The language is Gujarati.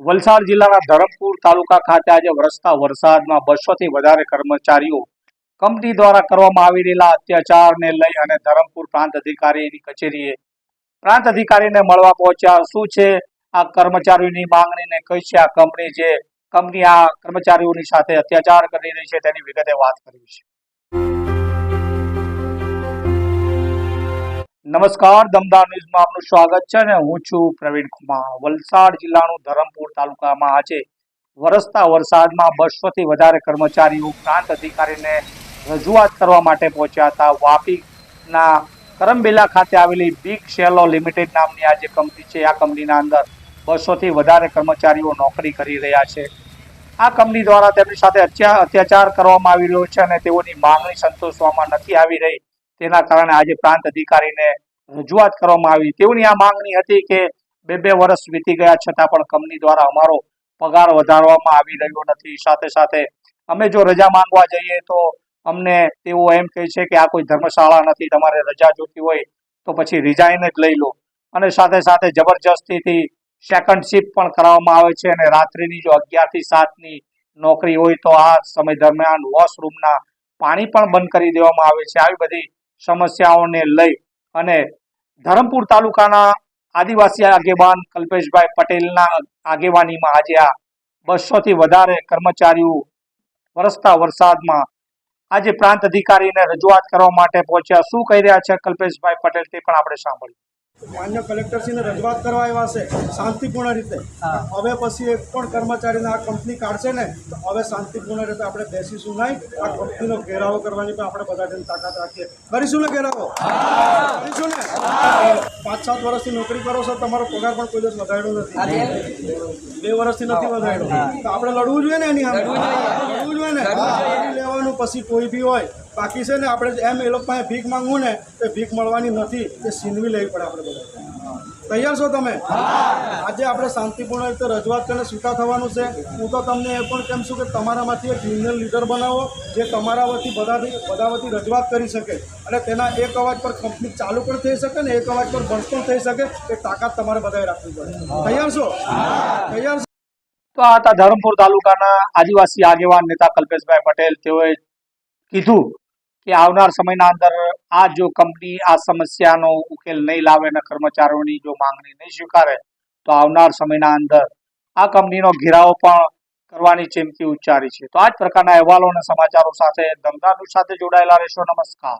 વલસાડ જિલ્લાના ધરમપુર તાલુકા ખાતે આજે વરસતા વરસાદમાં બસોથી વધારે કર્મચારીઓ કંપની દ્વારા કરવામાં આવી રહેલા અત્યાચારને લઈ અને ધરમપુર પ્રાંત અધિકારીની કચેરીએ પ્રાંત અધિકારીને મળવા પહોંચ્યા. શું છે આ કર્મચારીઓની માંગણીને કઈ છે આ કંપની જે કંપની આ કર્મચારીઓની સાથે અત્યાચાર કરી રહી છે તેની વિગતે વાત કરી છે. નમસ્કાર, દમદાર ન્યૂઝમાં આપનું સ્વાગત છે અને હું છું પ્રવીણ કુમાર. વલસાડ જિલ્લાનું ધરમપુર તાલુકામાં આજે વરસતા વરસાદમાં બસોથી વધારે કર્મચારીઓ પ્રાંત અધિકારીને રજૂઆત કરવા માટે પહોંચ્યા હતા. વાપીના કરમબેલા ખાતે આવેલી બિગ શેલો લિમિટેડ નામની આ જે કંપની છે, આ કંપનીના અંદર બસોથી વધારે કર્મચારીઓ નોકરી કરી રહ્યા છે. આ કંપની દ્વારા તેમની સાથે અત્યા- અત્યાચાર કરવામાં આવી રહ્યો છે અને તેઓની માંગણી સંતોષવામાં નથી આવી રહી. તેના કારણે આજે પ્રાંત અધિકારીને રજૂઆત કરવામાં આવી. તેઓની આ માંગણી હતી કે બે બે વર્ષ વીતી ગયા છતાં પણ કંપની દ્વારા અમારો પગાર વધારવામાં આવી રહ્યો નથી. સાથે સાથે અમે જો રજા માંગવા જઈએ તો અમને તેઓ એમ કહે છે કે આ કોઈ ધર્મશાળા નથી, તમારે રજા જોતી હોય તો પછી રિઝાઇન જ લઈ લો. અને સાથે સાથે જબરજસ્તીથી સેકન્ડ શિફ્ટ પણ કરાવવામાં આવે છે અને રાત્રિની જો અગિયારથી સાતની નોકરી હોય તો આ સમય દરમિયાન વોશરૂમના પાણી પણ બંધ કરી દેવામાં આવે છે. આવી બધી સમસ્યાઓને લઈ અને ધરમપુર તાલુકાના આદિવાસી આગેવાન કલ્પેશભાઈ પટેલના આગેવાનીમાં આજે આ બસોથી વધારે કર્મચારીઓ વરસતા વરસાદમાં આજે પ્રાંત અધિકારીને રજૂઆત કરવા માટે પહોંચ્યા. શું કહી રહ્યા છે કલ્પેશભાઈ પટેલ તે પણ આપણે સાંભળ્યું માન્ય કલેક્ટરશ્રીને રજૂઆત કરવા આવ્યા છે શાંતિપૂર્ણ રીતે. હવે પછી એક પણ કર્મચારીને આ કંપની કાઢશે ને તો હવે શાંતિપૂર્ણ રીતે આપણે બેસીશું નહીં. આ કંપનીનો ઘેરાવો કરવાની પણ આપણે બધા જેને તાકાત રાખીએ. કરીશું ને ઘેરાવો? કરીશું ને? પાંચ સાત વર્ષથી નોકરી કરો છો તમારો પગાર પણ કોઈ દિવસ વધાર્યો નથી. બે વર્ષથી નથી વધાર્યો તો આપણે લડવું જોઈએ ને એની લડવું જોઈએ. ને? લેવાનું પછી કોઈ બી હોય. બાકી છે ને આપણે એમ એ લોકો પાસે ભીખ માંગવું ને એ ભીખ મળવાની નથી. એ સીનવી લેવી પડે આપણે બધા તૈયાર છો તમે? આજે આપણે શાંતિપૂર્ણ રીતે રજૂઆત કરીને સ્વીકાર થવાનું છે. હું તો તમને એ પણ કેમ છું કે તમારામાંથી એક યુનિયન લીડર બનાવો, જે તમારા વતી બધાથી બધા વતી રજૂઆત કરી શકે. અને તેના એક અવાજ પર કંપની ચાલુ પણ થઈ શકે ને એક અવાજ પર બંધ પણ થઈ શકે. એ તાકાત તમારે બધાએ રાખવી પડે. તૈયાર છો? તૈયાર તો આ હતા ધરમપુર તાલુકાના આદિવાસી આગેવાન નેતા કલ્પેશભાઈ પટેલ. તેઓએ કીધું કે આવનાર સમયના અંદર આ જો કંપની આ સમસ્યાનો ઉકેલ નહીં લાવે અને કર્મચારીઓની જો માંગણી નહીં સ્વીકારે, તો આવનાર સમયના અંદર આ કંપનીનો ઘેરાવો પણ કરવાની ચીમકી ઉચ્ચારી છે. તો આ જ પ્રકારના અહેવાલો અને સમાચારો સાથે ધંધાનું સાથે જોડાયેલા રહેશો. નમસ્કાર.